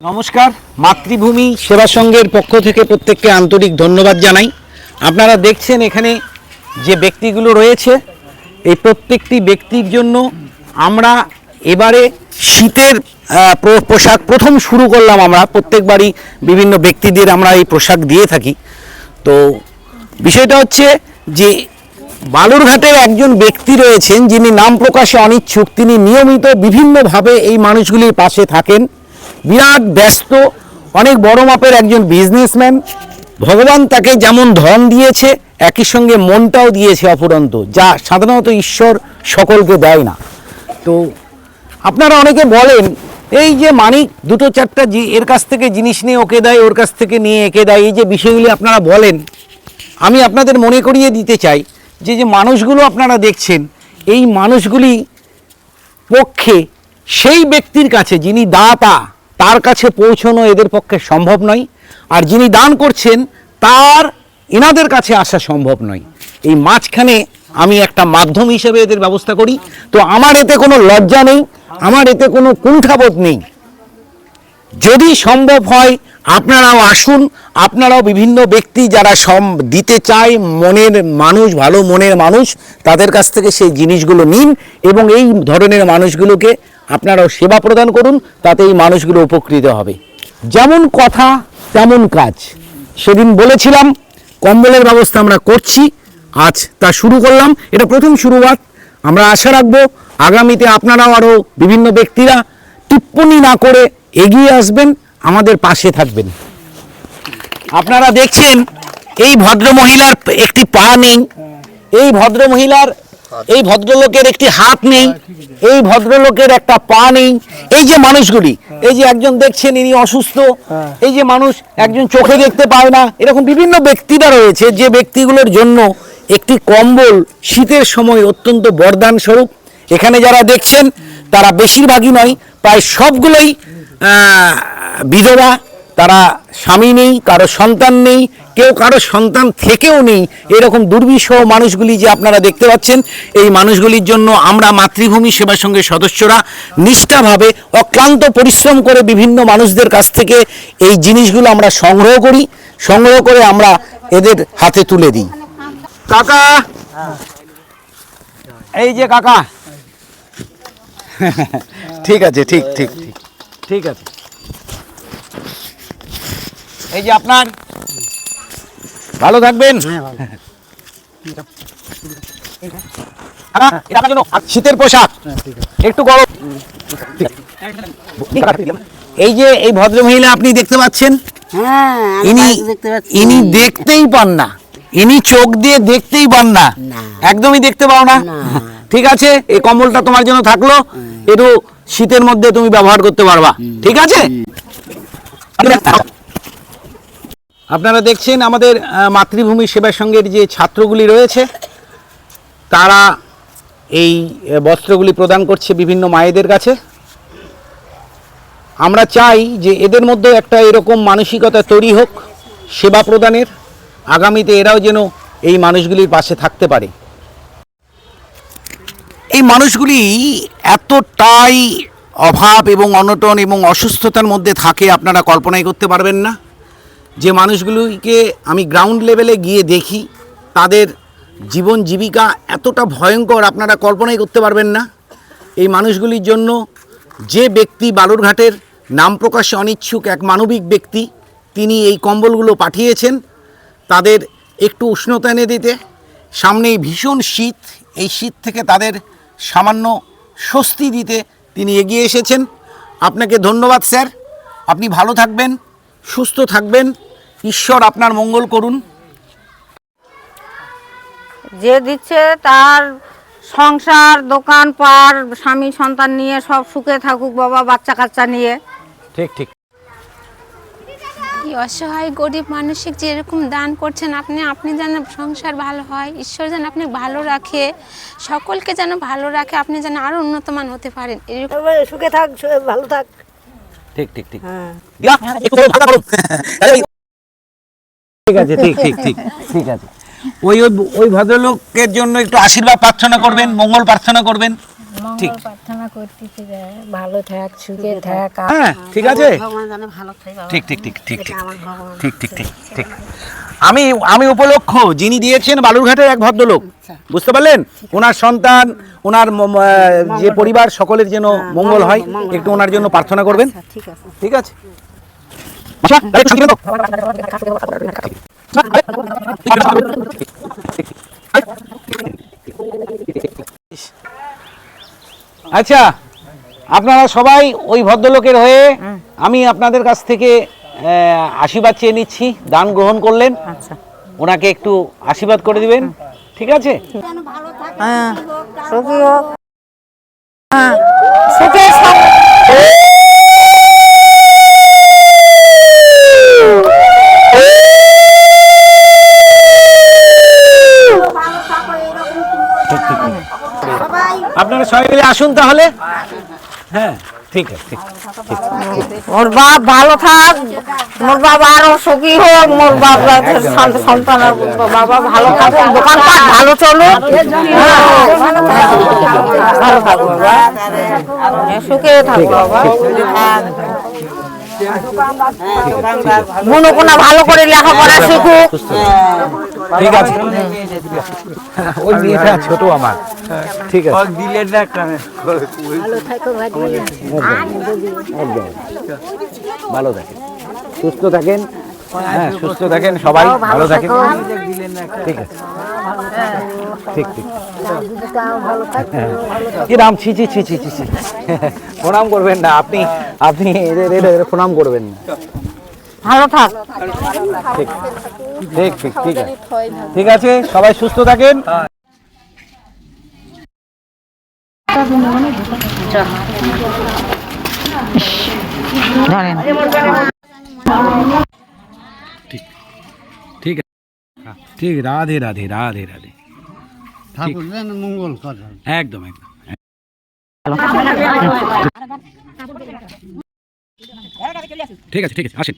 নমস্কার, মাতৃভূমি সেবা সংঘের পক্ষ থেকে প্রত্যেককে আন্তরিক ধন্যবাদ জানাই। আপনারা দেখছেন এখানে যে ব্যক্তিগুলো রয়েছে, এই প্রত্যেকটি ব্যক্তির জন্য আমরা এবারে শীতের পোশাক প্রথম শুরু করলাম আমরা, প্রত্যেকবারই বিভিন্ন ব্যক্তিদের আমরা এই পোশাক দিয়ে থাকি। তো বিষয়টা হচ্ছে যে বালুরঘাটের একজন ব্যক্তি রয়েছেন, যিনি নাম প্রকাশে অনিচ্ছুক, তিনি নিয়মিত বিভিন্নভাবে এই মানুষগুলির পাশে থাকেন। বিরাট ব্যস্ত, অনেক বড় মাপের একজন বিজনেসম্যান ভগবান তাকে যেমন ধন দিয়েছে, একই সঙ্গে মনটাও দিয়েছে অফুরন্ত, যা সাধারণত ঈশ্বর সকলকে দেয় না। তো আপনারা অনেকে বলেন, এই যে মানিক দুটো চারটা জি- এর কাছ থেকে জিনিস নিয়ে ওকে দেয়, ওর কাছ থেকে নিয়ে একে দেয়, এই যে বিষয়গুলি আপনারা বলেন, আমি আপনাদের মনে করিয়ে দিতে চাই যে যে মানুষগুলো আপনারা দেখছেন, এই মানুষগুলি পক্ষে সেই ব্যক্তির কাছে যিনি দাতা তার কাছে পৌঁছানো এদের পক্ষে সম্ভব নয়। আর যিনি দান করছেন, তার এনাদের কাছে আসা সম্ভব নয়। এই মাঝখানে আমি একটা মাধ্যম হিসেবে এদের ব্যবস্থা করি। তো আমার এতে কোনো লজ্জা নেই, আমার এতে কোনো কুণ্ঠাবোধ নেই। যদি সম্ভব হয়, আপনারাও আসুন, আপনারাও বিভিন্ন ব্যক্তি যারা সম দিতে চায়, মনের মানুষ, ভালো মনের মানুষ, তাদের কাছ থেকে সেই জিনিসগুলো নিন এবং এই ধরনের মানুষগুলোকে আপনারাও সেবা প্রদান করুন তাতে এই মানুষগুলো উপকৃত হবে। যেমন কথা, তেমন কাজ। সেদিন বলেছিলাম, কম্বলের ব্যবস্থা আমরা করছি, আজ তা শুরু করলাম। এটা প্রথম শুরুয়াত। আমরা আশা রাখব, আগামীতে আপনারাও আরও বিভিন্ন ব্যক্তিরা টিপ্পনি না করে এগিয়ে আসবেন, আমাদের পাশে থাকবেন। আপনারা দেখছেন, এই ভদ্র মহিলার একটি পা নেই। এই ভদ্র মহিলার এই ভদ্রলোকের একটি হাত নেই এই ভদ্রলোকের একটা পা নেই। এই যে মানুষগুলি এই যে একজন দেখছেন ইনি অসুস্থ এই যে মানুষ একজন চোখে দেখতে পায় না এরকম বিভিন্ন ব্যক্তিরা রয়েছে যে ব্যক্তিগুলোর জন্য একটি কম্বল শীতের সময় অত্যন্ত বরদান স্বরূপ এখানে যারা দেখছেন তারা বেশিরভাগই নয় প্রায় সবগুলোই আহ, বিধবা তারা স্বামী নেই কারও সন্তান নেই কেউ কারও সন্তান থেকেও নেই। এরকম দুর্বিষহ মানুষগুলি যে আপনারা দেখতে পাচ্ছেন এই মানুষগুলির জন্য আমরা মাতৃভূমি সেবা সঙ্গে সদস্যরা নিষ্ঠাভাবে অক্লান্ত পরিশ্রম করে বিভিন্ন মানুষদের কাছ থেকে এই জিনিসগুলো আমরা সংগ্রহ করি। সংগ্রহ করে আমরা এদের হাতে তুলে দিই। কাকা! এই যে কাকা। ঠিক আছে ঠিক ঠিক ঠিক। ঠিক আছে। এই যে আপনার ভালো থাকবেন। হ্যাঁ। আর শীতের পোশাক। একটু গরম। এই যে এই ভদ্র মহিলা আপনি দেখতে পাচ্ছেন হ্যাঁ ইনি ইনি দেখতেই পান না। ইনি চোখ দিয়ে দেখতেই পান না। একদমই দেখতে পাও না। না। ঠিক আছে? এই কম্বলটা তোমার জন্য থাকল। একটু শীতের মধ্যে তুমি ব্যবহার করতে পারবা। ঠিক আছে? আপনারা দেখছেন আমাদের মাতৃভূমি সেবা সংঘের যে ছাত্রগুলি রয়েছে, তারা এই বস্ত্রগুলি প্রদান করছে বিভিন্ন মায়েদের কাছে। আমরা চাই যে এদের মধ্যে একটা এরকম মানসিকতা তৈরি হোক, সেবা প্রদানের। আগামীতে এরাও যেন এই মানুষগুলির পাশে থাকতে পারে। এই মানুষগুলি এতটাই অভাব এবং অনটন এবং অসুস্থতার মধ্যে থাকে, আপনারা কল্পনাই করতে পারবেন না। যে মানুষগুলিকে আমি গ্রাউন্ড লেভেলে গিয়ে দেখি, তাদের জীবন জীবিকা এতটা ভয়ঙ্কর, আপনারা কল্পনাই করতে পারবেন না। এই মানুষগুলির জন্য যে ব্যক্তি বালুরঘাটের নাম প্রকাশে অনিচ্ছুক এক মানবিক ব্যক্তি, তিনি এই কম্বলগুলো পাঠিয়েছেন তাদের একটু উষ্ণতা এনে দিতে। সামনেই ভীষণ শীত, এই শীত থেকে তাদের সামান্য স্বস্তি দিতে তিনি এগিয়ে এসেছেন। আপনাকে ধন্যবাদ, স্যার। আপনি ভালো থাকবেন, সুস্থ থাকবেন। ঈশ্বর আপনার মঙ্গল করুন। যে দিচ্ছে তার সংসার দোকান পার স্বামী সন্তান নিয়ে সব সুখে থাকুক বাবা বাচ্চা কাচ্চা নিয়ে। ঠিক ঠিক। অসহায় গরিব মানসিক যে এরকম দান করছেন আপনি আপনি যেন সংসার ভালো হয় ঈশ্বর যেন আপনি ভালো রাখে সকলকে যেন ভালো রাখে আপনি যেন আরও উন্নতমান হতে পারেন এরকম সুখে থাক ভালো থাক। ঠিক ঠিক ঠিক হ্যাঁ দিয়া, একটু ভালো করুন। এই, ঠিক আছে ঠিক ঠিক ঠিক ঠিক আছে। ওই ওই ভদ্রলোকের জন্য একটু আশীর্বাদ প্রার্থনা করবেন মঙ্গল প্রার্থনা করবেন। ঠিক। প্রার্থনা করতেছি ভালো থাক সুখে থাক হ্যাঁ ঠিক আছে? ভগবান জানে ভালো থাক ঠিক ঠিক ঠিক ঠিক ঠিক ঠিক ঠিক ঠিক ঠিক। আমি আমি উপলক্ষ যিনি দিয়েছেন বালুরঘাটের এক ভদ্রলোক। বুঝতে পারলেন? ওনার সন্তান ওনার যে পরিবার সকলের যেন মঙ্গল হয় একটু ওনার জন্য প্রার্থনা করবেন। ঠিক আছে। ঠিক আছে? আচ্ছা, আপনারা সবাই ওই ভদ্রলোকের হয়ে আমি আপনাদের কাছ থেকে আশীর্বাদ চেয়ে নিচ্ছি দান গ্রহণ করলেন। আচ্ছা। ওনাকে একটু আশীর্বাদ করে দিবেন। ঠিক আছে? হ্যাঁ। আসুন তাহলে। হ্যাঁ ঠিক আছে মোর বাপ ভালো থাক। মোর বাবা আরও সুখী হোক। মোর বাপ সন্তান বাবা ভালো থাকুক দোকানপাট ভালো চলুক। হ্যাঁ, ভালো থাকুক বাবা। সুখে থাক বাবা। মনোকোনা ভালো করে লেখাপড়া শিখুক ঠিক আছে। ওই মেয়েটা ছোট আমার। ঠিক আছে। ভালো থাকেন। সুস্থ থাকেন। হ্যাঁ সুস্থ থাকেন সবাই। ভালো থাকেন। ঠিক আছে। ঠিক ঠিক। কি রাম ছি ছি ছি ছি ছি। প্রণাম করবেন না আপনি আপনি এদের প্রণাম করবেন না। ভালো থাক। ঠিক ঠিক ঠিক ঠিক আছে। ঠিক আছে সবাই সুস্থ থাকেন। ধরেন। ঠিক রাধে রাধে রাধে রাধে। ঠাকুর যেন মঙ্গল করেন একদম একদম। ঠিক আছে ঠিক আছে আসেন।